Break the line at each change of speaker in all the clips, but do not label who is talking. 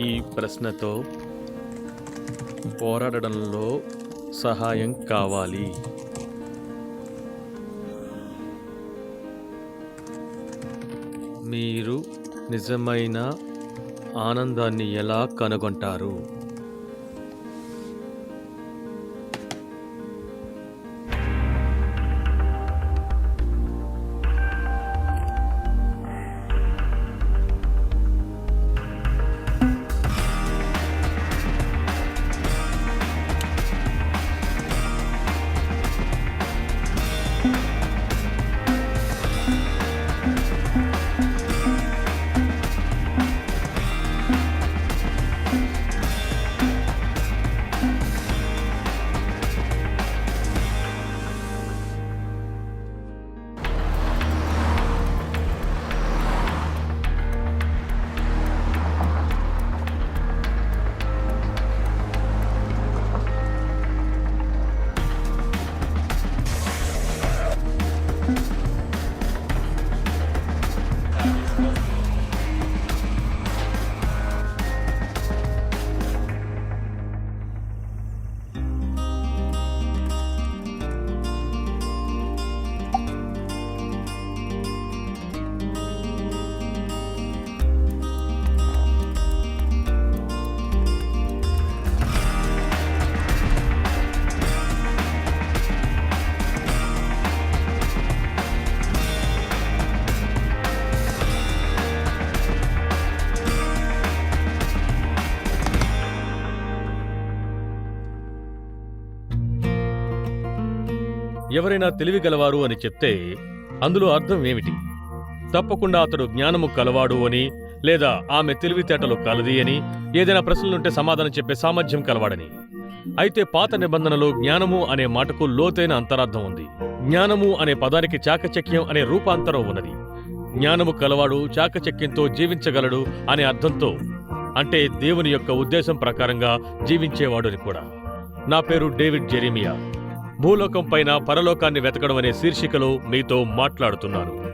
ఈ ప్రశ్నతో పోరాడడంలో సహాయం కావాలి. మీరు నిజమైన ఆనందాన్ని ఎలా కనుగొంటారు? ఎవరైనా తెలివి గలవారు అని చెప్తే అందులో అర్థం ఏమిటి? తప్పకుండా అతడు జ్ఞానము కలవాడు అని లేదా ఆమె తెలివితేటలు కలది అని ఏదైనా ప్రశ్నలుంటే సమాధానం చెప్పే సామర్థ్యం కలవాడని. అయితే పాత నిబంధనలో జ్ఞానము అనే మాటకు లోతైన అంతరార్థం ఉంది. జ్ఞానము అనే పదానికి చాకచక్యం అనే రూపాంతరం ఉన్నది. జ్ఞానము కలవాడు చాకచక్యంతో జీవించగలడు అనే అర్థంతో అంటే దేవుని యొక్క ఉద్దేశం ప్రకారంగా జీవించేవాడు అని కూడా. నా పేరు డేవిడ్ జెరీమియా. భూలోకం పైన పరలోకాన్ని వెతకడం అనే శీర్షికలో మీతో మాట్లాడుతున్నాను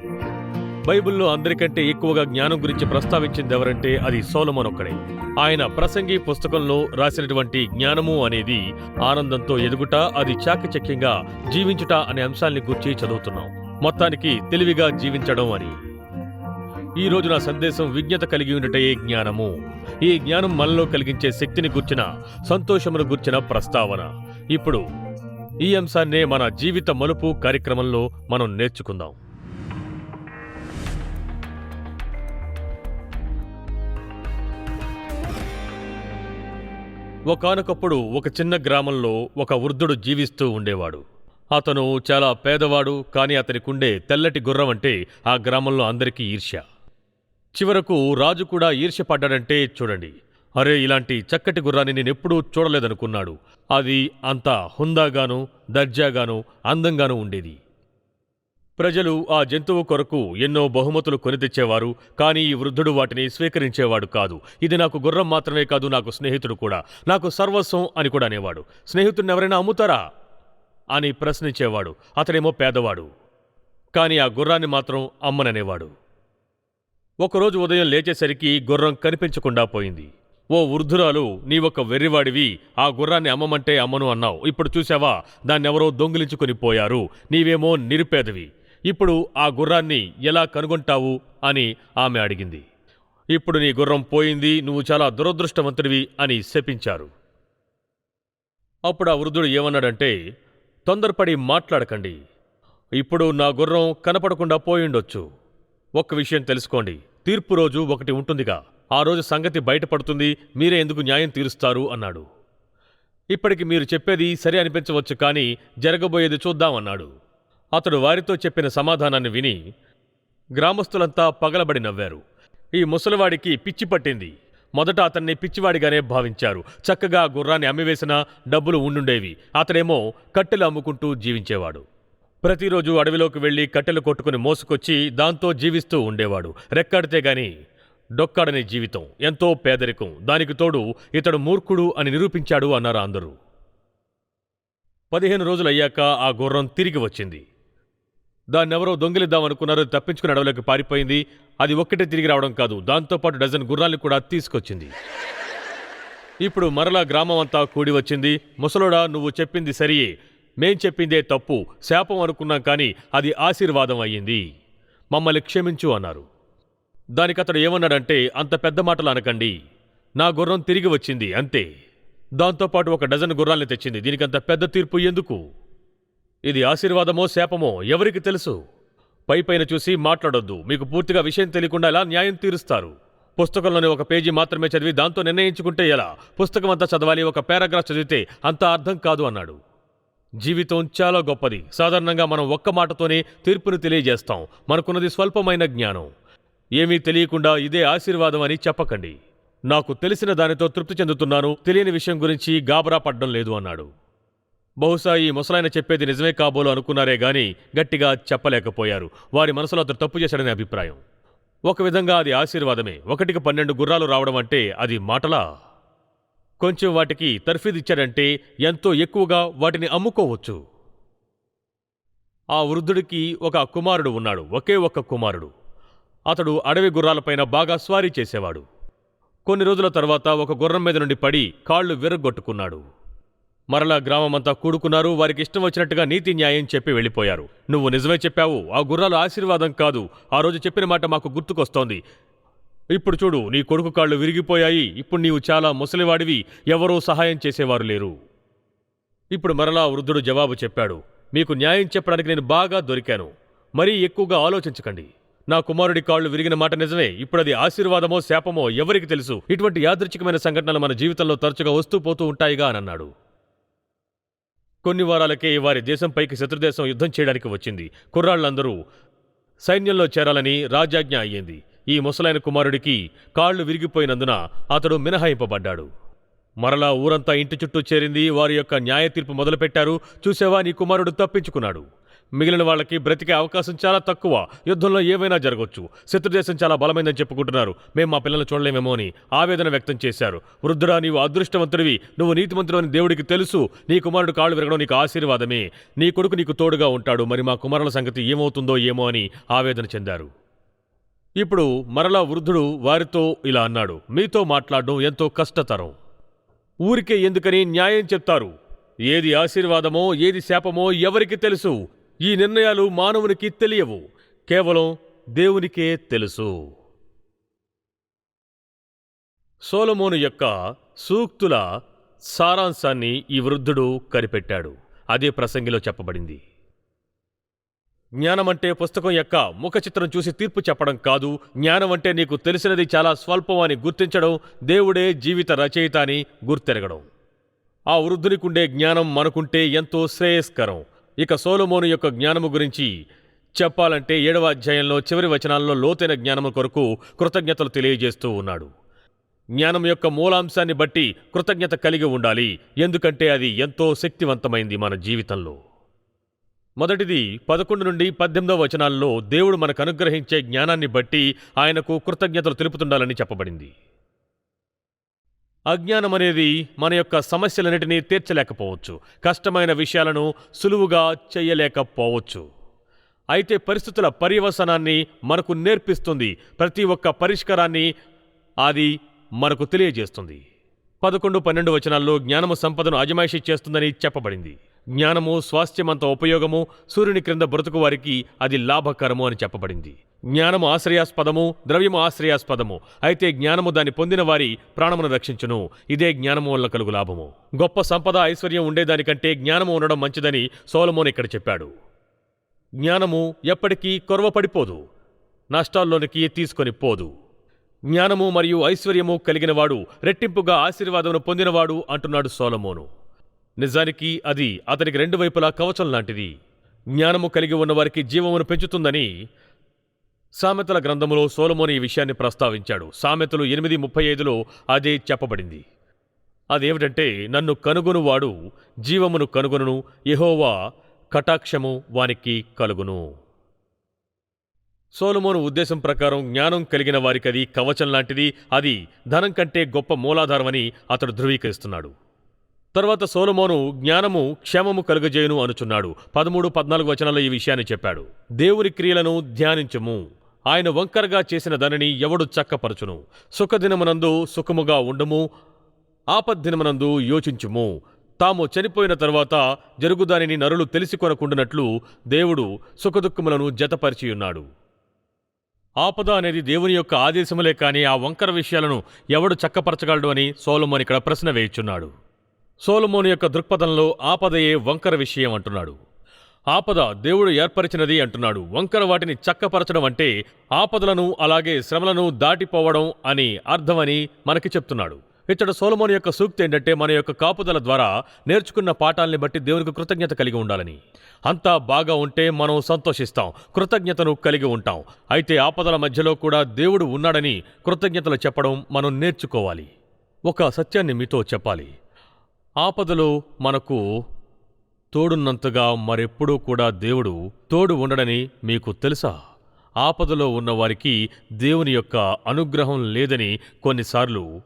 బైబిల్లో అందరికంటే ఎక్కువగా జ్ఞానం గురించి ప్రస్తావించింది ఎవరంటే అది సోలమన్ ఒక్కడే. ఆయన ప్రసంగి పుస్తకంలో రాసినటువంటి జ్ఞానము అనేది ఆనందంతో ఎదుగుట అది చాకచక్యంగా జీవించుట అనే అంశాల్ని గుర్చి చదువుతున్నాం. మొత్తానికి తెలివిగా జీవించడం అని. ఈ రోజు నా సందేశం విజ్ఞత కలిగి ఉండటయే జ్ఞానము. ఈ జ్ఞానం మనలో కలిగించే శక్తిని గుర్చిన సంతోషమును గుర్చిన ప్రస్తావన. ఇప్పుడు ఈ అంశాన్నే మన జీవిత మలుపు కార్యక్రమంలో మనం నేర్చుకుందాం. ఒకానొకప్పుడు ఒక చిన్న గ్రామంలో ఒక వృద్ధుడు జీవిస్తూ ఉండేవాడు. అతను చాలా పేదవాడు కానీ అతనికుండే తెల్లటి గుర్రం అంటే ఆ గ్రామంలో అందరికీ ఈర్ష్య. చివరకు రాజు కూడా ఈర్ష్య పడ్డాడంటే చూడండి. అరే ఇలాంటి చక్కటి గుర్రాన్ని నేనెప్పుడూ చూడలేదనుకున్నాడు. అది అంత హుందాగాను దర్జాగాను అందంగాను ఉండేది. ప్రజలు ఆ జంతువు కొరకు ఎన్నో బహుమతులు కొని తెచ్చేవారు కానీ ఈ వృద్ధుడు వాటిని స్వీకరించేవాడు కాదు. ఇది నాకు గుర్రం మాత్రమే కాదు నాకు స్నేహితుడు కూడా. నాకు సర్వస్వం అని కూడా అనేవాడు. స్నేహితుడిని ఎవరైనా అమ్ముతారా? అని ప్రశ్నించేవాడు. అతడేమో పేదవాడు. కానీ ఆ గుర్రాన్ని మాత్రం అమ్మననేవాడు. ఒకరోజు ఉదయం లేచేసరికి గుర్రం కనిపించకుండా పోయింది. ఓ వృద్ధురాలు నీవొక వెర్రివాడివి ఆ గుర్రాన్ని అమ్మమంటే అమ్మను అన్నావు. ఇప్పుడు చూసావా దాన్నెవరో దొంగిలించుకుని పోయారు. నీవేమో నిరుపేదవి. ఇప్పుడు ఆ గుర్రాన్ని ఎలా కనుగొంటావు అని ఆమె అడిగింది. ఇప్పుడు నీ గుర్రం పోయింది నువ్వు చాలా దురదృష్టవంతుడివి అని శపించారు. అప్పుడు ఆ వృద్ధుడు ఏమన్నాడంటే తొందరపడి మాట్లాడకండి. ఇప్పుడు నా గుర్రం కనపడకుండా పోయిండొచ్చు. ఒక్క విషయం తెలుసుకోండి. తీర్పు రోజు ఒకటి ఉంటుందిగా. ఆ రోజు సంగతి బయటపడుతుంది మీరే ఎందుకు న్యాయం తీరుస్తారు అన్నాడు. ఇప్పటికి మీరు చెప్పేది సరి అనిపించవచ్చు కానీ జరగబోయేది చూద్దామన్నాడు అతడు వారితో చెప్పిన సమాధానాన్ని విని గ్రామస్తులంతా పగలబడి నవ్వారు. ఈ ముసలివాడికి పిచ్చి పట్టింది. మొదట అతన్ని పిచ్చివాడిగానే భావించారు. చక్కగా గుర్రాన్ని అమ్మివేసిన డబ్బులు ఉండుండేవి. అతడేమో కట్టెలు అమ్ముకుంటూ జీవించేవాడు. ప్రతిరోజు అడవిలోకి వెళ్ళి కట్టెలు కొట్టుకుని మోసుకొచ్చి దాంతో జీవిస్తూ ఉండేవాడు. రెక్కాడితే గాని డొక్కాడని జీవితం ఎంతో పేదరికం దానికి తోడు ఇతడు మూర్ఖుడు అని నిరూపించాడు అన్నారు అందరూ. పదిహేను రోజులయ్యాక ఆ గుర్రం తిరిగి వచ్చింది. దాన్నెవరో దొంగిలిద్దామనుకున్నారు తప్పించుకుని అడవులకు పారిపోయింది. అది ఒక్కటే తిరిగి రావడం కాదు దాంతోపాటు డజన్ గుర్రాల్ని కూడా తీసుకొచ్చింది. ఇప్పుడు మరలా గ్రామం అంతా కూడి వచ్చింది. ముసలోడా నువ్వు చెప్పింది సరియే. మేం చెప్పిందే తప్పు శాపం అనుకున్నాం కానీ అది ఆశీర్వాదం అయ్యింది. మమ్మల్ని క్షమించు అన్నారు. దానికతడు ఏమన్నాడంటే అంత పెద్ద మాటలు అనకండి. నా గుర్రం తిరిగి వచ్చింది అంతే. దాంతోపాటు ఒక డజన్ గుర్రాల్ని తెచ్చింది. దీనికంత పెద్ద తీర్పు ఎందుకు? ఇది ఆశీర్వాదమో శాపమో ఎవరికి తెలుసు? పైపైన చూసి మాట్లాడొద్దు. మీకు పూర్తిగా విషయం తెలియకుండా ఎలా న్యాయం తీరుస్తారు? పుస్తకంలోని ఒక పేజీ మాత్రమే చదివి దాంతో నిర్ణయించుకుంటే ఎలా? పుస్తకం అంతా చదవాలి ఒక పారాగ్రాఫ్ చదివితే అంత అర్థం కాదు అన్నాడు. జీవితం చాలా గొప్పది. సాధారణంగా మనం ఒక్క మాటతోనే తీర్పును తెలియజేస్తాం. మనకున్నది స్వల్పమైన జ్ఞానం. ఏమీ తెలియకుండా ఇదే ఆశీర్వాదం అని చెప్పకండి. నాకు తెలిసిన దానితో తృప్తి చెందుతున్నాను. తెలియని విషయం గురించి గాబరా పడ్డం లేదు అన్నాడు. బహుశా ఈ ముసలాయన చెప్పేది నిజమే కాబోలు అనుకున్నారే గాని గట్టిగా చెప్పలేకపోయారు. వారి మనసులో అతను తప్పు చేశాడనే అభిప్రాయం. ఒక విధంగా అది ఆశీర్వాదమే. ఒకటికి పన్నెండు గుర్రాలు రావడం అంటే అది మాటలా? కొంచెం వాటికి తర్ఫీదిచ్చాడంటే ఎంతో ఎక్కువగా వాటిని అమ్ముకోవచ్చు. ఆ వృద్ధుడికి ఒక కుమారుడు ఉన్నాడు. ఒకే ఒక్క కుమారుడు. అతడు అడవి గుర్రాలపైన బాగా స్వారీ చేసేవాడు. కొన్ని రోజుల తర్వాత ఒక గుర్రం మీద నుండి పడి కాళ్ళు విరగొట్టుకున్నాడు మరలా గ్రామమంతా కూడుకున్నారు వారికి ఇష్టం వచ్చినట్టుగా నీతి న్యాయం చెప్పి వెళ్ళిపోయారు. నువ్వు నిజమే చెప్పావు ఆ గుర్రాలు ఆశీర్వాదం కాదు. ఆ రోజు చెప్పిన మాట మాకు గుర్తుకొస్తోంది. ఇప్పుడు చూడు నీ కొడుకు కాళ్ళు విరిగిపోయాయి. ఇప్పుడు నీవు చాలా ముసలివాడివి. ఎవరూ సహాయం చేసేవారు లేరు. ఇప్పుడు మరలా వృద్ధుడు జవాబు చెప్పాడు మీకు న్యాయం చెప్పడానికి నేను బాగా దొరికాను. మరీ ఎక్కువగా ఆలోచించకండి. నా కుమారుడి కాళ్ళు విరిగిన మాట నిజమే. ఇప్పుడు అది ఆశీర్వాదమో శాపమో ఎవరికి తెలుసు? ఇటువంటి యాదృచ్ఛికమైన సంఘటనలు మన జీవితంలో తరచుగా వస్తూ పోతూ ఉంటాయిగా అని అన్నాడు. కొన్ని వారాలకే వారి దేశంపైకి శత్రుదేశం యుద్ధం చేయడానికి వచ్చింది. కుర్రాళ్ళందరూ సైన్యంలో చేరాలని రాజాజ్ఞ అయ్యింది. ఈ ముసలైన కుమారుడికి కాళ్ళు విరిగిపోయినందున అతడు మినహాయింపబడ్డాడు. మరలా ఊరంతా ఇంటి చుట్టూ చేరింది. వారి యొక్క న్యాయ తీర్పు మొదలుపెట్టారు. చూసేవా నీ కుమారుడు తప్పించుకున్నాడు. మిగిలిన వాళ్ళకి బ్రతికే అవకాశం చాలా తక్కువ. యుద్ధంలో ఏవైనా జరగవచ్చు శత్రుదేశం చాలా బలమైందని చెప్పుకుంటున్నారు. మేము మా పిల్లలు చూడలేమేమో అని ఆవేదన వ్యక్తం చేశారు. వృద్ధుడా నీవు అదృష్టవంతుడివి. నువ్వు నీతిమంతుడు అని దేవుడికి తెలుసు. నీ కుమారుడు కాళ్ళు విరగడం నీకు ఆశీర్వాదమే. నీ కొడుకు నీకు తోడుగా ఉంటాడు. మరి మా కుమారుల సంగతి ఏమవుతుందో ఏమో అని ఆవేదన చెందారు. ఇప్పుడు మరలా వృద్ధుడు వారితో ఇలా అన్నాడు. మీతో మాట్లాడడం ఎంతో కష్టతరం. ఊరికే ఎందుకని న్యాయం చెప్తారు. ఏది ఆశీర్వాదమో ఏది శాపమో ఎవరికి తెలుసు? ఈ నిర్ణయాలు మానవునికి తెలియవు కేవలం దేవునికే తెలుసు. సోలమోను యొక్క సూక్తుల సారాంశాన్ని ఈ వృద్ధుడు కనిపెట్టాడు. అదే ప్రసంగిలో చెప్పబడింది. జ్ఞానమంటే పుస్తకం యొక్క ముఖ చిత్రం చూసి తీర్పు చెప్పడం కాదు జ్ఞానమంటే నీకు తెలిసినది చాలా స్వల్పం అని గుర్తించడం దేవుడే జీవిత రచయిత అని గుర్తెరగడం. ఆ వృద్ధునికుండే జ్ఞానం మనకుంటే ఎంతో శ్రేయస్కరం. ఇక సోలోమోను యొక్క జ్ఞానము గురించి చెప్పాలంటే ఏడవ అధ్యాయంలో చివరి వచనాల్లో లోతైన జ్ఞానము కొరకు కృతజ్ఞతలు తెలియజేస్తూ ఉన్నాడు. జ్ఞానం యొక్క మూలాంశాన్ని బట్టి కృతజ్ఞత కలిగి ఉండాలి ఎందుకంటే అది ఎంతో శక్తివంతమైంది మన జీవితంలో. మొదటిది పదకొండు నుండి పద్దెనిమిదవ వచనాల్లో దేవుడు మనకు అనుగ్రహించే జ్ఞానాన్ని బట్టి ఆయనకు కృతజ్ఞతలు తెలుపుతుండాలని చెప్పబడింది. అజ్ఞానం అనేది మన యొక్క సమస్యలన్నిటినీ తీర్చలేకపోవచ్చు. కష్టమైన విషయాలను సులువుగా చేయలేకపోవచ్చు అయితే పరిస్థితుల పర్యవసనాన్ని మనకు నేర్పిస్తుంది. ప్రతి ఒక్క పరిష్కారాన్ని అది మనకు తెలియజేస్తుంది. పదకొండు పన్నెండు వచనాల్లో జ్ఞానము సంపదను అజమాయిషీ చేస్తుందని చెప్పబడింది. జ్ఞానము స్వాస్థ్యమంత ఉపయోగము సూర్యుని క్రింద బ్రతుకు వారికి అది లాభకరము అని చెప్పబడింది. జ్ఞానము ఆశ్రయాస్పదము ద్రవ్యము ఆశ్రయాస్పదము అయితే జ్ఞానము దాన్ని పొందిన వారి ప్రాణమును రక్షించును. ఇదే జ్ఞానము వల్ల కలుగు లాభము. గొప్ప సంపద ఐశ్వర్యం ఉండేదానికంటే జ్ఞానము ఉండడం మంచిదని సోలమోన్ ఇక్కడ చెప్పాడు. జ్ఞానము ఎప్పటికీ కొరవపడిపోదు నష్టాల్లోనికి తీసుకొని పోదు. జ్ఞానము మరియు ఐశ్వర్యము కలిగినవాడు రెట్టింపుగా ఆశీర్వాదమును పొందినవాడు అంటున్నాడు సోలమోను. నిజానికి అది అతనికి రెండు వైపులా కవచం లాంటిది. జ్ఞానము కలిగి ఉన్నవారికి జీవమును పెంచుతుందని సామెతల గ్రంథములో సోలమోని ఈ విషయాన్ని ప్రస్తావించాడు. సామెతలు ఎనిమిది ముప్పై ఐదులో అదే చెప్పబడింది. అదేమిటంటే నన్ను కనుగొనువాడు జీవమును కనుగొనును ఎహోవా కటాక్షము వానికి కలుగును. సోలమోను ఉద్దేశం ప్రకారం జ్ఞానం కలిగిన వారికి అది కవచం లాంటిది అది ధనం కంటే గొప్ప మూలాధారమని అతడు ధృవీకరిస్తున్నాడు. తర్వాత సోలమోను జ్ఞానము క్షేమము కలుగజేయును అనుచున్నాడు. పదమూడు పద్నాలుగు వచనాల్లో ఈ విషయాన్ని చెప్పాడు. దేవుని క్రియలను ధ్యానించము. ఆయన వంకరగా చేసిన దానిని ఎవడు చక్కపరచును? సుఖదినమునందు సుఖముగా ఉండము ఆపద్దినమునందు యోచించుము. తాము చనిపోయిన తర్వాత జరుగుదానిని నరులు తెలిసి కొనకుండునట్లు దేవుడు సుఖదుఖములను జతపరిచియున్నాడు. ఆపద అనేది దేవుని యొక్క ఆదేశములే కానీ ఆ వంకర విషయాలను ఎవడు చక్కపరచగలడు అని సోలమోన్ ఇక్కడ ప్రశ్న వేయుచున్నాడు. సోలమోని యొక్క దృక్పథంలో ఆపదయే వంకర విషయం అంటున్నాడు. ఆపద దేవుడు ఏర్పరిచినది అంటున్నాడు. వంకర వాటిని చక్కపరచడం అంటే ఆపదలను అలాగే శ్రమలను దాటిపోవడం అని అర్థమని మనకి చెప్తున్నాడు. ఇచ్చట సోలమోని యొక్క సూక్తి ఏంటంటే మన యొక్క కాపుదల ద్వారా నేర్చుకున్న పాఠాల్ని బట్టి దేవునికి కృతజ్ఞత కలిగి ఉండాలని. అంతా బాగా ఉంటే మనం సంతోషిస్తాం కృతజ్ఞతను కలిగి ఉంటాం. అయితే ఆపదల మధ్యలో కూడా దేవుడు ఉన్నాడని కృతజ్ఞతలు చెప్పడం మనం నేర్చుకోవాలి. ఒక సత్యాన్ని మీతో చెప్పాలి. ఆపదలో మనకు తోడున్నంతగా మరెప్పుడూ కూడా దేవుడు తోడు ఉండడని మీకు తెలుసా? ఆపదలో ఉన్నవారికి దేవుని యొక్క అనుగ్రహం లేదని కొన్నిసార్లు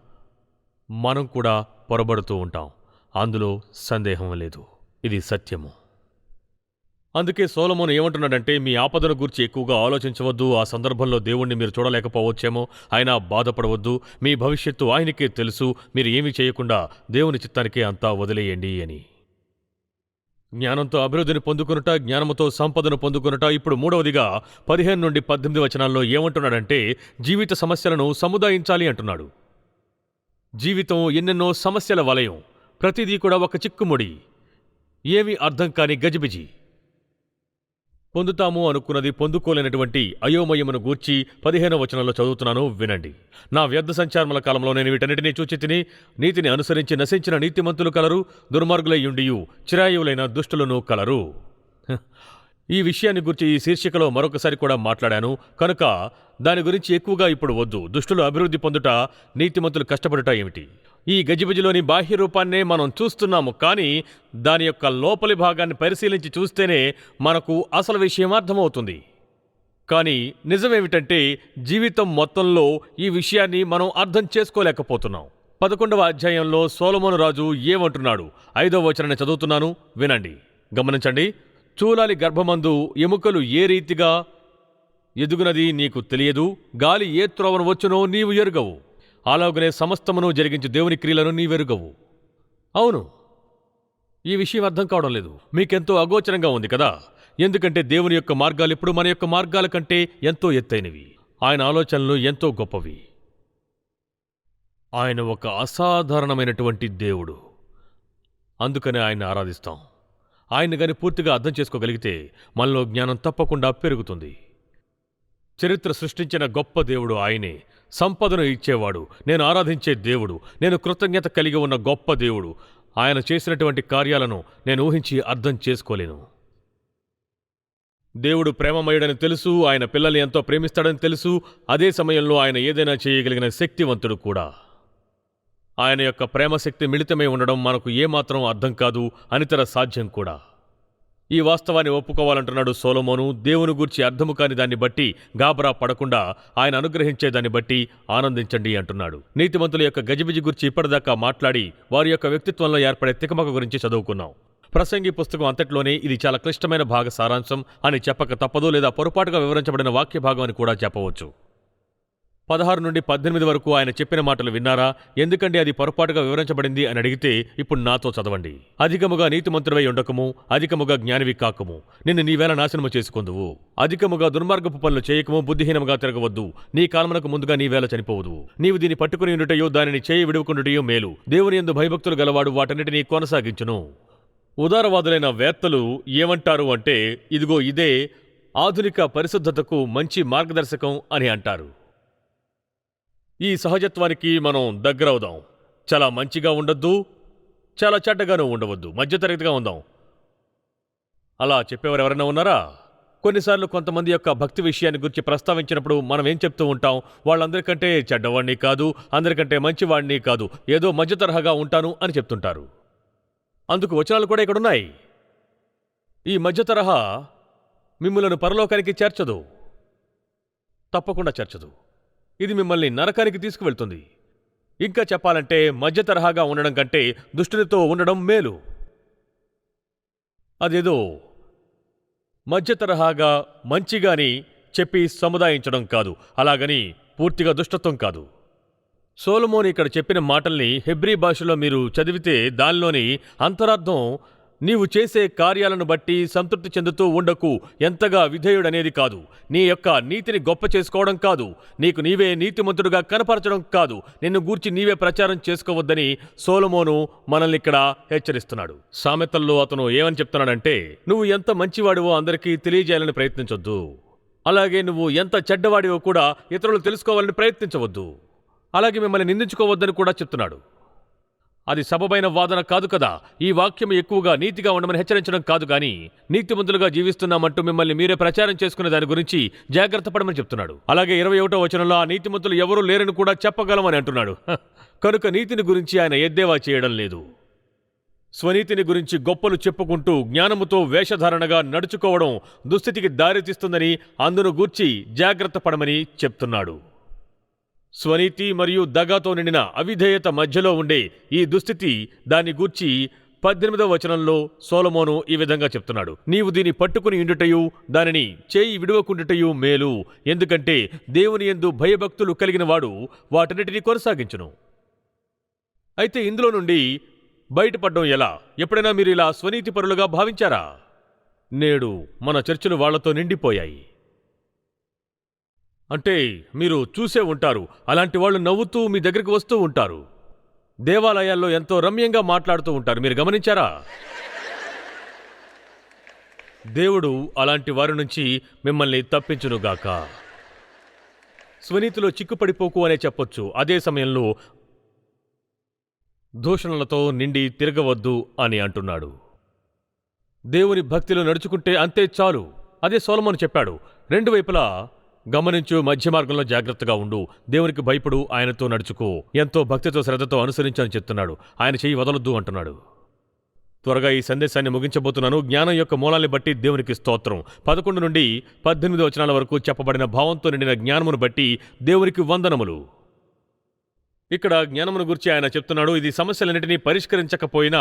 మనం కూడా పొరబడుతూ ఉంటాం. అందులో సందేహం లేదు. ఇది సత్యము. అందుకే సోలమోన్ ఏమంటున్నాడంటే మీ ఆపదను గురించి ఎక్కువగా ఆలోచించవద్దు ఆ సందర్భంలో దేవుణ్ణి మీరు చూడలేకపోవచ్చేమో ఆయన బాధపడవద్దు మీ భవిష్యత్తు ఆయనకే తెలుసు మీరు ఏమీ చేయకుండా దేవుని చిత్తానికే అంతా వదిలేయండి అని. జ్ఞానంతో అభివృద్ధిని పొందుకునుట జ్ఞానముతో సంపదను పొందుకొనుట ఇప్పుడు మూడవదిగా పదిహేను నుండి పద్దెనిమిది వచనాల్లో ఏమంటున్నాడంటే జీవిత సమస్యలను సముదాయించాలి అంటున్నాడు. జీవితం ఎన్నెన్నో సమస్యల వలయం ప్రతిదీ కూడా ఒక చిక్కుముడి ఏమీ అర్థం కాని గజిబిజి. పొందుతాము అనుకున్నది పొందుకోలేనటువంటి అయోమయమును గూర్చి పదిహేను వచనంలో చదువుతున్నాను వినండి. నా వ్యర్థ సంచారముల కాలంలో నేను వీటన్నిటినీ చూచి తిని నీతిని అనుసరించి నశించిన నీతిమంతులు కలరు దుర్మార్గులయ్యుండియు చిరాయువులైన దుష్టులను కలరు. ఈ విషయాన్ని గురించి ఈ శీర్షికలో మరొకసారి కూడా మాట్లాడాను. కనుక దాని గురించి ఎక్కువగా ఇప్పుడు వద్దు. దుష్టులు అభివృద్ధి పొందుట నీతిమంతులు కష్టపడుట ఏమిటి? ఈ గజిబిజిలోని బాహ్య రూపాన్నే మనం చూస్తున్నాము. కానీ దాని యొక్క లోపలి భాగాన్ని పరిశీలించి చూస్తేనే మనకు అసలు విషయం అర్థమవుతుంది. కానీ నిజమేమిటంటే జీవితం మొత్తంలో ఈ విషయాన్ని మనం అర్థం చేసుకోలేకపోతున్నాం. పదకొండవ అధ్యాయంలో సోలమోను రాజు ఏమంటున్నాడు? ఐదవ వచనాన్ని చదువుతున్నాను వినండి. గమనించండి. చూలాలి గర్భమందు ఎముకలు ఏ రీతిగా? ఎదుగునది నీకు తెలియదు. గాలి ఏ త్రోవను వచ్చునో నీవు ఎరుగవు. అలాగనే సమస్తమును జరిగించు దేవుని క్రియలను నీవెరుగవు. అవును. ఈ విషయం అర్థం కావడం లేదు. మీకెంతో అగోచరంగా ఉంది కదా? ఎందుకంటే దేవుని యొక్క మార్గాలు ఇప్పుడు మన యొక్క మార్గాల కంటే ఎంతో ఎత్తైనవి. ఆయన ఆలోచనలు ఎంతో గొప్పవి. ఆయన ఒక అసాధారణమైనటువంటి దేవుడు. అందుకనే ఆయన ఆరాధిస్తాం. ఆయన కానీ పూర్తిగా అర్థం చేసుకోగలిగితే మనలో జ్ఞానం తప్పకుండా పెరుగుతుంది. చరిత్ర సృష్టించిన గొప్ప దేవుడు ఆయనే. సంపదను ఇచ్చేవాడు. నేను ఆరాధించే దేవుడు. నేను కృతజ్ఞత కలిగి ఉన్న గొప్ప దేవుడు. ఆయన చేసినటువంటి కార్యాలను నేను ఊహించి అర్థం చేసుకోలేను. దేవుడు ప్రేమమయుడని తెలుసు. ఆయన పిల్లల్ని ఎంతో ప్రేమిస్తాడని తెలుసు. అదే సమయంలో ఆయన ఏదైనా చేయగలిగిన శక్తివంతుడు కూడా. ఆయన యొక్క ప్రేమశక్తి మిళితమై ఉండడం మనకు ఏమాత్రం అర్థం కాదు. అనితర సాధ్యం కూడా. ఈ వాస్తవాన్ని ఒప్పుకోవాలంటున్నాడు సోలమోను. దేవుని గూర్చి అర్థము కాని దాన్ని బట్టి గాబరా పడకుండా ఆయన అనుగ్రహించే దాన్ని బట్టి ఆనందించండి అంటున్నాడు. నీతిమంతుల యొక్క గజిబిజి గురించి ఇప్పటిదాకా మాట్లాడి వారి యొక్క వ్యక్తిత్వంలో ఏర్పడే తికమక గురించి చదువుకున్నాం. ప్రసంగి పుస్తకం అంతట్లోనే ఇది చాలా క్లిష్టమైన భాగ సారాంశం అని చెప్పక తప్పదు లేదా పొరపాటుగా వివరించబడిన వాక్య భాగం అని కూడా చెప్పవచ్చు. పదహారు నుండి పద్దెనిమిది వరకు ఆయన చెప్పిన మాటలు విన్నారా? ఎందుకంటే అది పొరపాటుగా వివరించబడింది అని అడిగితే ఇప్పుడు నాతో చదవండి. అధికముగా నీతిమంతుడివై ఉండకము అధికముగా జ్ఞానివి కాకము. నిన్ను నీవేళ నాశనము చేసుకుందువు. అధికముగా దుర్మార్గపు పనులు చేయకము బుద్ధిహీనముగా తిరగవద్దు. నీ కాలమునకు ముందుగా నీవేళ చనిపోవదు నీవు దీన్ని పట్టుకుని ఉండుటయో దానిని చేయి విడుకుండుటయో మేలు. దేవుని ఎందు భయభక్తులు గలవాడు వాటన్నిటినీ కొనసాగించును. ఉదారవాదులైన వేత్తలు ఏమంటారు అంటే ఇదిగో ఇదే ఆధునిక పరిశుద్ధతకు మంచి మార్గదర్శకం అని అంటారు. ఈ సహజత్వానికి మనం దగ్గరవుదాం. చాలా మంచిగా ఉండొద్దు చాలా చెడ్డగానూ ఉండవద్దు. మధ్యతరగతిగా ఉందాం. అలా చెప్పేవారు ఎవరైనా ఉన్నారా? కొన్నిసార్లు కొంతమంది యొక్క భక్తి విషయాన్ని గురించి ప్రస్తావించినప్పుడు మనం ఏం చెప్తూ ఉంటాం? వాళ్ళందరికంటే చెడ్డవాణ్ణి కాదు అందరికంటే మంచివాణ్ణి కాదు ఏదో మధ్య తరహాగా ఉంటాను అని చెప్తుంటారు. అందుకు వచనాలు కూడా ఇక్కడున్నాయి. ఈ మధ్య తరహా మిమ్మలను పరలోకానికి చేర్చదు. తప్పకుండా చేర్చదు. ఇది మిమ్మల్ని నరకానికి తీసుకువెళ్తుంది. ఇంకా చెప్పాలంటే మధ్య తరహాగా ఉండడం కంటే దుష్టునితో ఉండడం మేలు. అదేదో మధ్య తరహాగా మంచిగాని చెప్పి సముదాయించడం కాదు. అలాగని పూర్తిగా దుష్టత్వం కాదు. సోలమోన్ ఇక్కడ చెప్పిన మాటల్ని హెబ్రీ భాషలో మీరు చదివితే దానిలోని అంతరార్థం నీవు చేసే కార్యాలను బట్టి సంతృప్తి చెందుతూ ఉండకు. ఎంతగా విధేయుడనేది కాదు. నీ యొక్క నీతిని గొప్ప చేసుకోవడం కాదు. నీకు నీవే నీతిమంతుడుగా కనపరచడం కాదు. నిన్ను గూర్చి నీవే ప్రచారం చేసుకోవద్దని సోలమోను మనల్ని ఇక్కడ హెచ్చరిస్తున్నాడు. సామెతల్లో అతను ఏమని చెప్తున్నాడంటే నువ్వు ఎంత మంచివాడివో అందరికీ తెలియజేయాలని ప్రయత్నించొద్దు. అలాగే నువ్వు ఎంత చెడ్డవాడివో కూడా ఇతరులు తెలుసుకోవాలని ప్రయత్నించవద్దు. అలాగే మిమ్మల్ని నిందించుకోవద్దని కూడా చెప్తున్నాడు. అది సబబైన వాదన కాదు కదా. ఈ వాక్యం ఎక్కువగా నీతిగా ఉండమని హెచ్చరించడం కాదు కానీ నీతిమంతులుగా జీవిస్తున్నామంటూ మిమ్మల్ని మీరే ప్రచారం చేసుకునే దాని గురించి జాగ్రత్త పడమని చెప్తున్నాడు. అలాగే ఇరవై ఒకటో వచనంలో ఆ నీతిమంతులు ఎవరూ లేరని కూడా చెప్పగలమని అంటున్నాడు. కనుక నీతిని గురించి ఆయన ఎద్దేవా చేయడం లేదు. స్వనీతిని గురించి గొప్పలు చెప్పుకుంటూ జ్ఞానముతో వేషధారణగా నడుచుకోవడం దుస్థితికి దారితీస్తుందని అందును గూర్చి జాగ్రత్త పడమని చెప్తున్నాడు. స్వనీతి మరియు దగాతో నిండిన అవిధేయత మధ్యలో ఉండే ఈ దుస్థితి దాన్ని గూర్చి పద్దెనిమిదవ వచనంలో సోలమోను ఈ విధంగా చెప్తున్నాడు. నీవు దీన్ని పట్టుకుని ఇండుటయు దానిని చేయి విడువకుండుటయు మేలు. ఎందుకంటే దేవుని యందు భయభక్తులు కలిగిన వాడు వాటన్నిటినీ కొనసాగించును. అయితే ఇందులో నుండి బయటపడడం ఎలా? ఎప్పుడైనా మీరు ఇలా స్వనీతి పరులుగా భావించారా? నేడు మన చర్చలు వాళ్ళతో నిండిపోయాయి. అంటే మీరు చూసే ఉంటారు. అలాంటి వాళ్ళు నవ్వుతూ మీ దగ్గరికి వస్తూ ఉంటారు. దేవాలయాల్లో ఎంతో రమ్యంగా మాట్లాడుతూ ఉంటారు. మీరు గమనించారా? దేవుడు అలాంటి వారి నుంచి మిమ్మల్ని తప్పించునుగాక. స్వనీతిలో చిక్కుపడిపోకు అనే చెప్పొచ్చు. అదే సమయంలో దూషణలతో నిండి తిరగవద్దు అని అంటున్నాడు. దేవుని భక్తిలో నడుచుకుంటే అంతే చాలు. అదే సోలమోను చెప్పాడు. రెండు వైపులా గమనించు మధ్య మార్గంలో జాగ్రత్తగా ఉండు. దేవునికి భయపడు ఆయనతో నడుచుకో. ఎంతో భక్తితో శ్రద్ధతో అనుసరించని చెప్తున్నాడు. ఆయన చెయ్యి వదలొద్దు అంటున్నాడు. త్వరగా ఈ సందేశాన్ని ముగించబోతున్నాను. జ్ఞానం యొక్క మూలాన్ని బట్టి దేవునికి స్తోత్రం. పదకొండు నుండి పద్దెనిమిది వచనాల వరకు చెప్పబడిన భావంతో నిండిన జ్ఞానమును బట్టి దేవునికి వందనములు. ఇక్కడ జ్ఞానమును గురించి ఆయన చెప్తున్నాడు. ఇది సమస్యలన్నింటినీ పరిష్కరించకపోయినా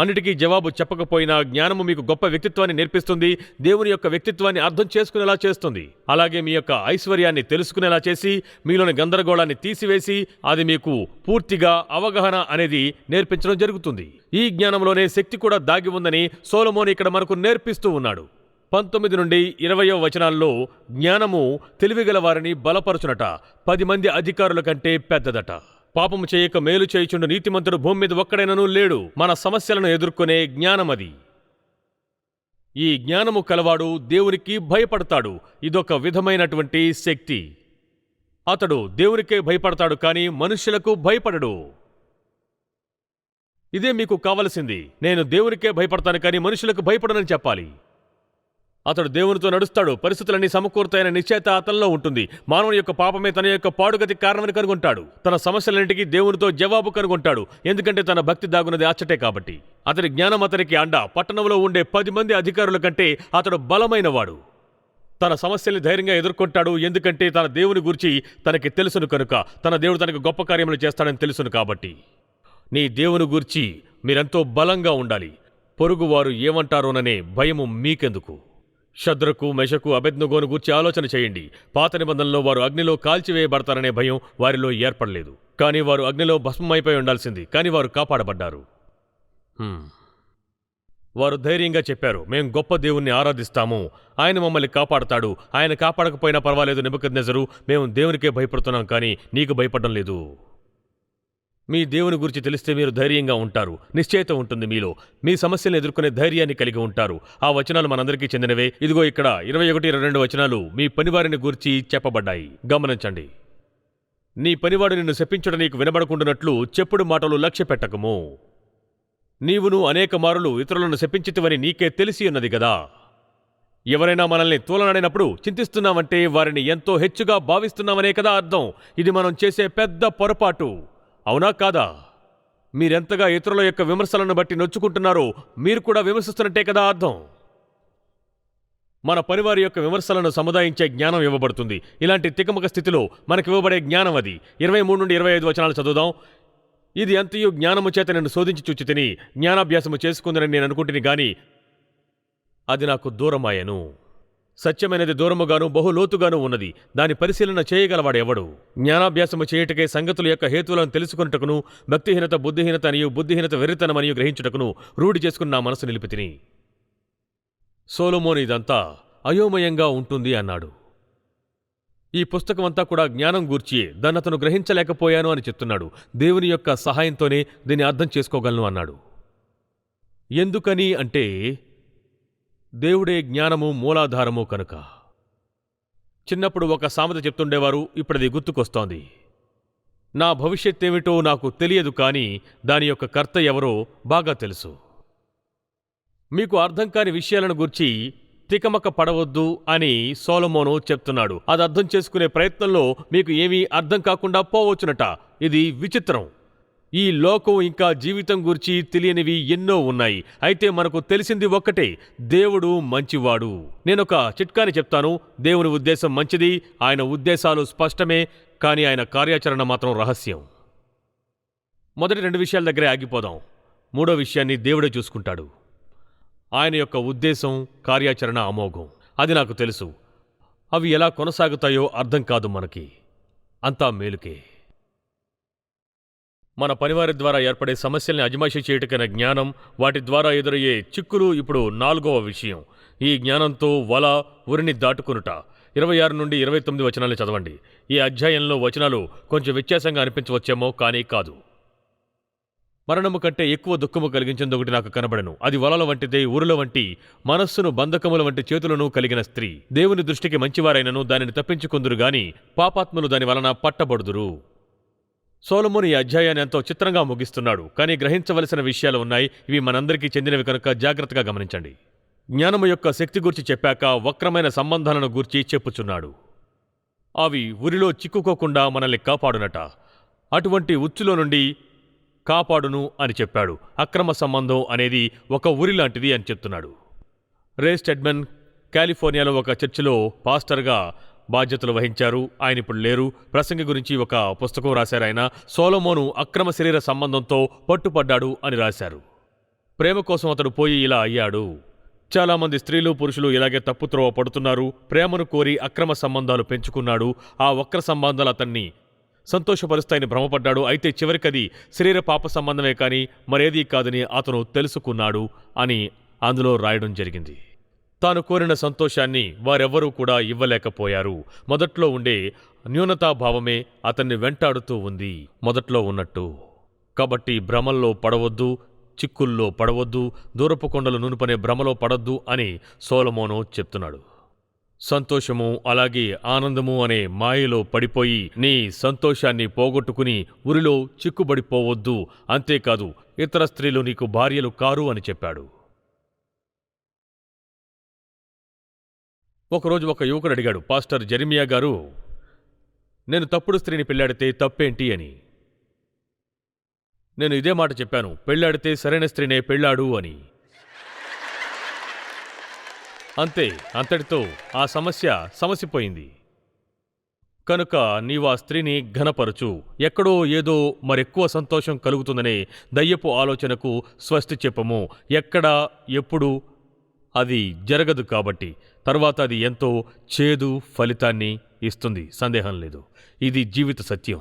అన్నిటికీ జవాబు చెప్పకపోయినా జ్ఞానము మీకు గొప్ప వ్యక్తిత్వాన్ని నేర్పిస్తుంది దేవుని యొక్క వ్యక్తిత్వాన్ని అర్థం చేసుకునేలా చేస్తుంది. అలాగే మీ యొక్క ఐశ్వర్యాన్ని తెలుసుకునేలా చేసి మీలోని గందరగోళాన్ని తీసివేసి అది మీకు పూర్తిగా అవగాహన అనేది నేర్పించడం జరుగుతుంది. ఈ జ్ఞానంలోనే శక్తి కూడా దాగి ఉందని సోలమోని ఇక్కడ మనకు నేర్పిస్తూ ఉన్నాడు. పంతొమ్మిది నుండి ఇరవయో వచనాల్లో జ్ఞానము తెలివిగల వారిని బలపరచునట పది మంది అధికారుల కంటే పెద్దదట. పాపము చేయక మేలు చేయుచుండు నీతిమంతుడు భూమి మీద ఒక్కడైనను లేడు. మన సమస్యలను ఎదుర్కొనే జ్ఞానమది. ఈ జ్ఞానము కలవాడు దేవునికి భయపడతాడు. ఇదొక విధమైనటువంటి శక్తి. అతడు దేవునికే భయపడతాడు కానీ మనుష్యులకు భయపడడు. ఇదే మీకు కావలసింది. నేను దేవునికే భయపడతాను కానీ మనుషులకు భయపడనని చెప్పాలి. అతడు దేవునితో నడుస్తాడు. పరిస్థితులన్నీ సమకూర్తాయన నిశ్చేత అతనిలో ఉంటుంది. మానవుని యొక్క పాపమే తన యొక్క పాడుగతి కారణమని కనుగొంటాడు. తన సమస్యలన్నింటికీ దేవునితో జవాబు కనుగొంటాడు. ఎందుకంటే తన భక్తి దాగున్నది అచ్చటే కాబట్టి. అతని జ్ఞానం అతనికి అండ. పట్టణంలో ఉండే పది మంది అధికారుల కంటే అతడు బలమైనవాడు. తన సమస్యల్ని ధైర్యంగా ఎదుర్కొంటాడు. ఎందుకంటే తన దేవుని గురించి తనకి తెలుసును కనుక. తన దేవుడు తనకు గొప్ప కార్యములు చేస్తాడని తెలుసును కాబట్టి. నీ దేవుని గూర్చి మీరెంతో బలంగా ఉండాలి. పొరుగువారు ఏమంటారోననే భయము మీకెందుకు? శద్రకు మెషకు అబెద్నగోను గూర్చి ఆలోచన చేయండి. పాత నిబంధనలో వారు అగ్నిలో కాల్చివేయబడతారనే భయం వారిలో ఏర్పడలేదు. కానీ వారు అగ్నిలో భస్మమైపోయి ఉండాల్సింది. కానీ వారు కాపాడబడ్డారు. వారు ధైర్యంగా చెప్పారు. మేం గొప్ప దేవుణ్ణి ఆరాధిస్తాము. ఆయన మమ్మల్ని కాపాడతాడు. ఆయన కాపాడకపోయినా పర్వాలేదు నిబద్నెజరు మేము దేవునికే భయపడుతున్నాం కానీ నీకు భయపడడం లేదు. మీ దేవుని గురించి తెలిస్తే మీరు ధైర్యంగా ఉంటారు. నిశ్చయిత ఉంటుంది మీలో. మీ సమస్యలను ఎదుర్కొనే ధైర్యాన్ని కలిగి ఉంటారు. ఆ వచనాలు మనందరికీ చెందినవే. ఇదిగో ఇక్కడ ఇరవై ఒకటి ఇరవై రెండు వచనాలు మీ పనివారిని గురించి చెప్పబడ్డాయి. గమనించండి. నీ పనివాడు నిన్ను శపించడం నీకు వినబడకుండానట్లు చెప్పుడు మాటలు లక్ష్య పెట్టకము. నీవును అనేక మారులు ఇతరులను శపించితివని నీకే తెలిసి ఉన్నది గదా. ఎవరైనా మనల్ని తూలనాడినప్పుడు చింతిస్తున్నామంటే వారిని ఎంతో హెచ్చుగా భావిస్తున్నామనే కదా అర్థం. ఇది మనం చేసే పెద్ద పొరపాటు. అవునా కాదా? మీరెంతగా ఇతరుల యొక్క విమర్శలను బట్టి నొచ్చుకుంటున్నారో మీరు కూడా విమర్శిస్తున్నట్టే కదా అర్థం. మన పనివారి యొక్క విమర్శలను సముదాయించే జ్ఞానం ఇవ్వబడుతుంది. ఇలాంటి తికమక స్థితిలో మనకి ఇవ్వబడే జ్ఞానం అది. ఇరవై మూడు నుండి ఇరవై ఐదు వచనాలు చదువుదాం. ఇది ఎంతయు జ్ఞానము చేత నేను శోధించి చూచి తిని జ్ఞానాభ్యాసము చేసుకుందని నేను అనుకుంటుని గాని అది నాకు దూరమాయను. సత్యమైనది దూరముగాను బహులోతుగాను ఉన్నది. దాని పరిశీలన చేయగలవాడెవడు? జ్ఞానాభ్యాసము చేయుటకే సంగతుల యొక్క హేతువులను తెలుసుకొనుటకును భక్తిహీనత బుద్ధిహీనత అనియు బుద్ధిహీనత వెర్రితనమనియు గ్రహించుటకును రూఢి చేసుకుని నా మనసు నిలిపితిని సోలోమోన్ ఇదంతా అయోమయంగా ఉంటుంది అన్నాడు. ఈ పుస్తకమంతా కూడా జ్ఞానం గూర్చి దాన్ని అతను గ్రహించలేకపోయాను అని చెప్తున్నాడు. దేవుని యొక్క సహాయంతోనే దీన్ని అర్థం చేసుకోగలను అన్నాడు. ఎందుకని అంటే దేవుడే జ్ఞానము మూలాధారము కనుక. చిన్నప్పుడు ఒక సామెత చెప్తుండేవారు ఇప్పుడది గుర్తుకొస్తోంది. నా భవిష్యత్ ఏమిటో నాకు తెలియదు కానీ దాని యొక్క కర్త ఎవరో బాగా తెలుసు. మీకు అర్థం కాని విషయాలను గురించి తికమక పడవద్దు అని సోలమోను చెప్తున్నాడు. అది అర్థం చేసుకునే ప్రయత్నంలో మీకు ఏమీ అర్థం కాకుండా పోవచ్చునట. ఇది విచిత్రం. ఈ లోకం ఇంకా జీవితం గురించి తెలియనివి ఎన్నో ఉన్నాయి. అయితే మనకు తెలిసింది ఒక్కటే దేవుడు మంచివాడు. నేనొక చిట్కాని చెప్తాను. దేవుని ఉద్దేశం మంచిది ఆయన ఉద్దేశాలు స్పష్టమే కానీ ఆయన కార్యాచరణ మాత్రం రహస్యం. మొదటి రెండు విషయాల దగ్గరే ఆగిపోదాం. మూడో విషయాన్ని దేవుడే చూసుకుంటాడు. ఆయన యొక్క ఉద్దేశం కార్యాచరణ అమోఘం. అది నాకు తెలుసు. అవి ఎలా కొనసాగుతాయో అర్థం కాదు మనకి. అంతా మేలుకే. మన పనివారి ద్వారా ఏర్పడే సమస్యల్ని అజమాయిషీ చేయటకైన జ్ఞానం వాటి ద్వారా ఎదురయ్యే చిక్కులు ఇప్పుడు నాలుగవ విషయం. ఈ జ్ఞానంతో వల ఉరిని దాటుకునుట. ఇరవై ఆరు నుండి ఇరవై తొమ్మిది వచనాలు చదవండి. ఈ అధ్యాయంలో వచనాలు కొంచెం వ్యత్యాసంగా అనిపించవచ్చేమో కానీ కాదు. మరణము కంటే ఎక్కువ దుఃఖము కలిగించింది ఒకటి నాకు కనబడను. అది వలల వంటిదే ఊరుల వంటి మనస్సును బంధకముల వంటి చేతులను కలిగిన స్త్రీ. దేవుని దృష్టికి మంచివారైనను దానిని తప్పించుకుందురు గాని పాపాత్ములు దాని వలన పట్టబడుదురు. సోలముని ఈ అధ్యాయాన్ని ఎంతో చిత్రంగా ముగిస్తున్నాడు. కానీ గ్రహించవలసిన విషయాలు ఉన్నాయి. ఇవి మనందరికీ చెందినవి కనుక జాగ్రత్తగా గమనించండి. జ్ఞానము యొక్క శక్తి గురించి చెప్పాక వక్రమైన సంబంధాలను గూర్చి చెప్పుచున్నాడు. అవి ఉరిలో చిక్కుకోకుండా మనల్ని కాపాడునట. అటువంటి ఉచ్చులో నుండి కాపాడును అని చెప్పాడు. అక్రమ సంబంధం అనేది ఒక ఉరి లాంటిది అని చెప్తున్నాడు. రే స్టెడ్మన్ కాలిఫోర్నియాలో ఒక చర్చిలో పాస్టర్గా బాధ్యతలు వహించారు. ఆయన ఇప్పుడు లేరు. ప్రసంగి గురించి ఒక పుస్తకం రాశారు ఆయన. సోలోమోను అక్రమ శరీర సంబంధంతో పట్టుపడ్డాడు అని రాశారు. ప్రేమ కోసం అతడు పోయి ఇలా అయ్యాడు. చాలామంది స్త్రీలు పురుషులు ఇలాగే తప్పుత్రోవ పడుతున్నారు. ప్రేమను కోరి అక్రమ సంబంధాలు పెంచుకున్నాడు. ఆ వక్ర సంబంధాలు అతన్ని సంతోషపరుస్తాయని భ్రమపడ్డాడు. అయితే చివరికది శరీర పాప సంబంధమే కాని మరేదీ కాదని అతను తెలుసుకున్నాడు అని అందులో రాయడం జరిగింది. తాను కోరిన సంతోషాన్ని వారెవ్వరూ కూడా ఇవ్వలేకపోయారు. మొదట్లో ఉండే న్యూనతాభావమే అతన్ని వెంటాడుతూ ఉంది. మొదట్లో ఉన్నట్టు. కాబట్టి భ్రమల్లో పడవద్దు చిక్కుల్లో పడవద్దు దూరపు కొండలు నునుపనే భ్రమలో పడొద్దు అని సోలమోనో చెప్తున్నాడు. సంతోషము అలాగే ఆనందము అనే మాయలో పడిపోయి నీ సంతోషాన్ని పోగొట్టుకుని ఉరిలో చిక్కుబడిపోవద్దు. అంతేకాదు ఇతర స్త్రీలు నీకు భార్యలు కారు అని చెప్పాడు. ఒకరోజు ఒక యువకుడు అడిగాడు పాస్టర్ జెరిమియా గారు నేను తప్పుడు స్త్రీని పెళ్ళాడితే తప్పేంటి అని. నేను ఇదే మాట చెప్పాను పెళ్ళాడితే సరైన స్త్రీనే పెళ్ళాడు అని. అంతే అంతటితో ఆ సమస్య సమసిపోయింది. కనుక నీవు ఆ స్త్రీని ఘనపరచు. ఎక్కడో ఏదో మరెక్కువ సంతోషం కలుగుతుందనే దయ్యపు ఆలోచనకు స్వస్తి చెప్పము. ఎక్కడ ఎప్పుడు అది జరగదు కాబట్టి తర్వాత అది ఎంతో చేదు ఫలితాన్ని ఇస్తుంది. సందేహం లేదు. ఇది జీవిత సత్యం.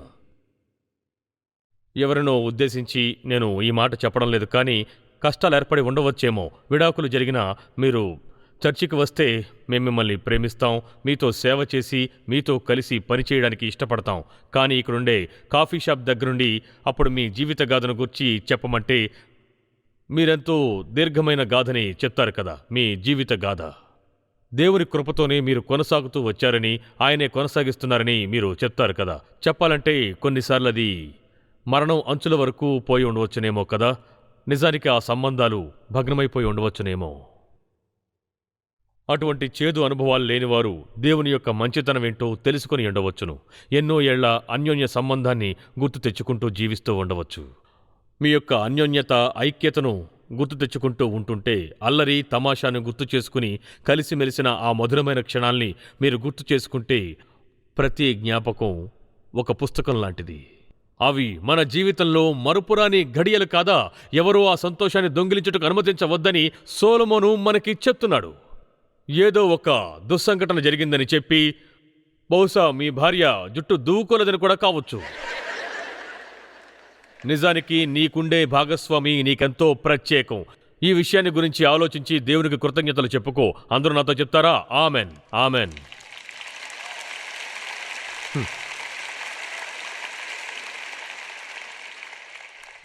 ఎవరినో ఉద్దేశించి నేను ఈ మాట చెప్పడం లేదు కానీ కష్టాలు ఏర్పడి ఉండవచ్చేమో. విడాకులు జరిగినా మీరు చర్చికి వస్తే మేము మిమ్మల్ని ప్రేమిస్తాం. మీతో సేవ చేసి మీతో కలిసి పనిచేయడానికి ఇష్టపడతాం. కానీ ఇక్కడుండే కాఫీ షాప్ దగ్గరుండి అప్పుడు మీ జీవిత గాథను గురించి చెప్పమంటే మీరెంతో దీర్ఘమైన గాథని చెప్తారు కదా మీ జీవిత గాథ. దేవుని కృపతోనే మీరు కొనసాగుతూ వచ్చారని ఆయనే కొనసాగిస్తున్నారని మీరు చెప్తారు కదా. చెప్పాలంటే కొన్నిసార్లు అది మరణం అంచుల వరకు పోయి ఉండవచ్చునేమో కదా. నిజానికి ఆ సంబంధాలు భగ్నమైపోయి ఉండవచ్చునేమో. అటువంటి చేదు అనుభవాలు లేనివారు దేవుని యొక్క మంచితనం ఏంటో తెలుసుకుని ఉండవచ్చును. ఎన్నో ఏళ్ళ అన్యోన్య సంబంధాన్ని గుర్తు తెచ్చుకుంటూ జీవిస్తూ ఉండవచ్చు. మీ యొక్క అన్యోన్యత ఐక్యతను గుర్తు తెచ్చుకుంటూ ఉంటుంటే అల్లరి తమాషాను గుర్తు చేసుకుని కలిసిమెలిసిన ఆ మధురమైన క్షణాల్ని మీరు గుర్తు చేసుకుంటే ప్రతి జ్ఞాపకం ఒక పుస్తకం లాంటిది. అవి మన జీవితంలో మరుపురాని ఘడియలు కాదా? ఎవరూ ఆ సంతోషాన్ని దొంగిలించుటకు అనుమతించవద్దని సోలమోను మనకి చెప్తున్నాడు. ఏదో ఒక దుస్సంఘటన జరిగిందని చెప్పి బహుశా మీ భార్య జుట్టు దూకోలేదని కూడా కావచ్చు. నిజానికి నీకుండే భాగస్వామి నీకెంతో ప్రత్యేకం. ఈ విషయాన్ని గురించి ఆలోచించి దేవునికి కృతజ్ఞతలు చెప్పుకో. అందరూ నాతో చెప్తారా? ఆమెన్. ఆమెన్.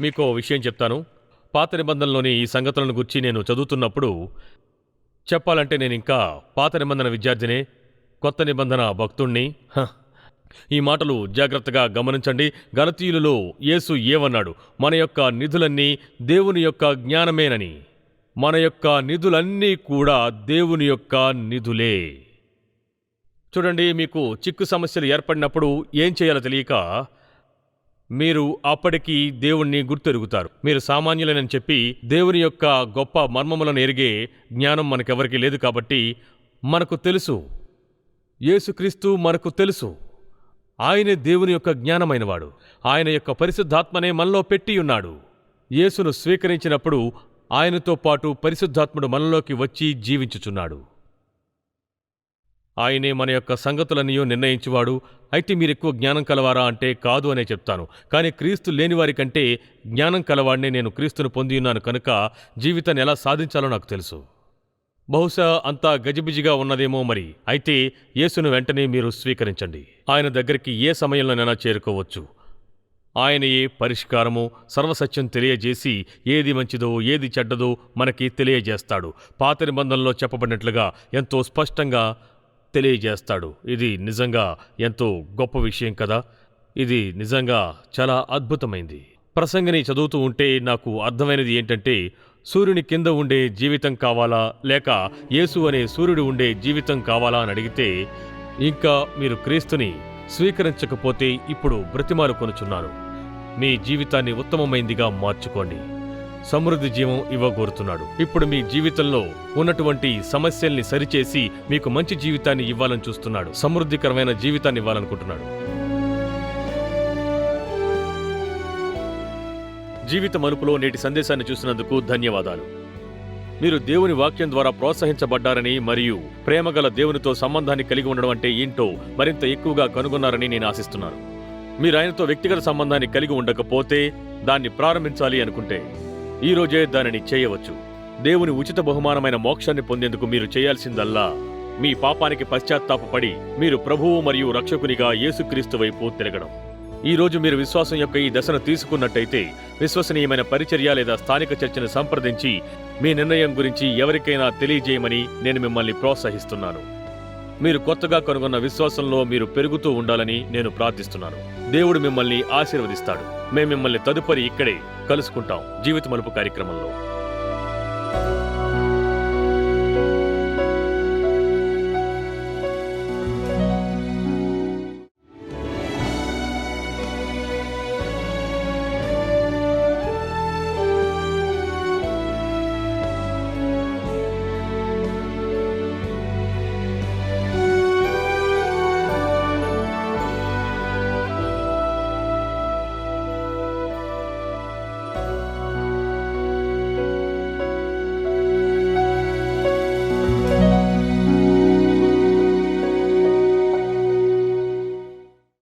మీకు విషయం చెప్తాను. పాత నిబంధనలోని ఈ సంగతులను గురించి నేను చదువుతున్నప్పుడు చెప్పాలంటే నేను ఇంకా పాత నిబంధన విద్యార్థినే కొత్త నిబంధన భక్తుణ్ణి హ. ఈ మాటలు జాగ్రత్తగా గమనించండి. గలతీయులలో యేసు ఏమన్నాడు? మన యొక్క నిధులన్నీ దేవుని యొక్క జ్ఞానమేనని. మన యొక్క నిధులన్నీ కూడా దేవుని యొక్క నిధులే. చూడండి మీకు చిక్కు సమస్యలు ఏర్పడినప్పుడు ఏం చేయాలో తెలియక మీరు అప్పటికి దేవుణ్ణి గుర్తెరుగుతారు. మీరు సామాన్యులేనని చెప్పి దేవుని యొక్క గొప్ప మర్మములను ఎరిగే జ్ఞానం మనకెవరికి లేదు కాబట్టి మనకు తెలుసు. యేసుక్రీస్తు మనకు తెలుసు. ఆయనే దేవుని యొక్క జ్ఞానమైనవాడు. ఆయన యొక్క పరిశుద్ధాత్మనే మనలో పెట్టి ఉన్నాడు. యేసును స్వీకరించినప్పుడు ఆయనతో పాటు పరిశుద్ధాత్ముడు మనలోకి వచ్చి జీవించుచున్నాడు. ఆయనే మన యొక్క సంగతులనియో నిర్ణయించువాడు. అయితే మీరు ఎక్కువ జ్ఞానం కలవారా అంటే కాదు అనే చెప్తాను. కానీ క్రీస్తు లేనివారి కంటే జ్ఞానం కలవాడినే నేను క్రీస్తును పొంది ఉన్నాను కనుక జీవితాన్ని ఎలా సాధించాలో నాకు తెలుసు. బహుశా అంతా గజిబిజిగా ఉన్నదేమో మరి. అయితే యేసును వెంటనే మీరు స్వీకరించండి. ఆయన దగ్గరికి ఏ సమయంలోనైనా చేరుకోవచ్చు. ఆయనయే పరిష్కారము సర్వసత్యం తెలియజేసి ఏది మంచిదో ఏది చెడ్డదో మనకి తెలియజేస్తాడు. పాత నిబంధనలో చెప్పబడినట్లుగా ఎంతో స్పష్టంగా తెలియజేస్తాడు. ఇది నిజంగా ఎంతో గొప్ప విషయం కదా. ఇది నిజంగా చాలా అద్భుతమైంది. ప్రసంగిని చదువుతూ ఉంటే నాకు అర్థమైనది ఏంటంటే సూర్యుని కింద ఉండే జీవితం కావాలా లేక యేసు అనే సూర్యుడు ఉండే జీవితం కావాలా అని అడిగితే ఇంకా మీరు క్రీస్తుని స్వీకరించకపోతే ఇప్పుడు బ్రతిమాలు కొనుచున్నారు. మీ జీవితాన్ని ఉత్తమమైందిగా మార్చుకోండి. సమృద్ధి జీవం ఇవ్వగోరుతున్నాడు. ఇప్పుడు మీ జీవితంలో ఉన్నటువంటి సమస్యల్ని సరిచేసి మీకు మంచి జీవితాన్ని ఇవ్వాలని చూస్తున్నాడు. సమృద్ధికరమైన జీవితాన్ని ఇవ్వాలనుకుంటున్నాడు. జీవిత మలుపులో నేటి సందేశాన్ని చూసినందుకు ధన్యవాదాలు. మీరు దేవుని వాక్యం ద్వారా ప్రోత్సహించబడ్డారని మరియు ప్రేమగల దేవునితో సంబంధాన్ని కలిగి ఉండడం అంటే ఏంటో మరింత ఎక్కువగా కనుగొన్నారని నేను ఆశిస్తున్నాను. మీరు ఆయనతో వ్యక్తిగత సంబంధాన్ని కలిగి ఉండకపోతే దాన్ని ప్రారంభించాలి అనుకుంటే ఈ రోజే దానిని చేయవచ్చు. దేవుని ఉచిత బహుమానమైన మోక్షాన్ని పొందేందుకు మీరు చేయాల్సిందల్లా మీ పాపానికి పశ్చాత్తాపపడి మీరు ప్రభువు మరియు రక్షకునిగా యేసుక్రీస్తు వైపు తిరగడం. ఈ రోజు మీరు విశ్వాసం యొక్క ఈ దశను తీసుకున్నట్టయితే విశ్వసనీయమైన పరిచర్య లేదా స్థానిక చర్చను సంప్రదించి మీ నిర్ణయం గురించి ఎవరికైనా తెలియజేయమని నేను మిమ్మల్ని ప్రోత్సహిస్తున్నాను. మీరు కొత్తగా కనుగొన్న విశ్వాసంలో మీరు పెరుగుతూ ఉండాలని నేను ప్రార్థిస్తున్నాను. దేవుడు మిమ్మల్ని ఆశీర్వదిస్తాడు. మేము మిమ్మల్ని తదుపరి ఇక్కడే కలుసుకుంటాం. జీవిత మలుపు కార్యక్రమంలో.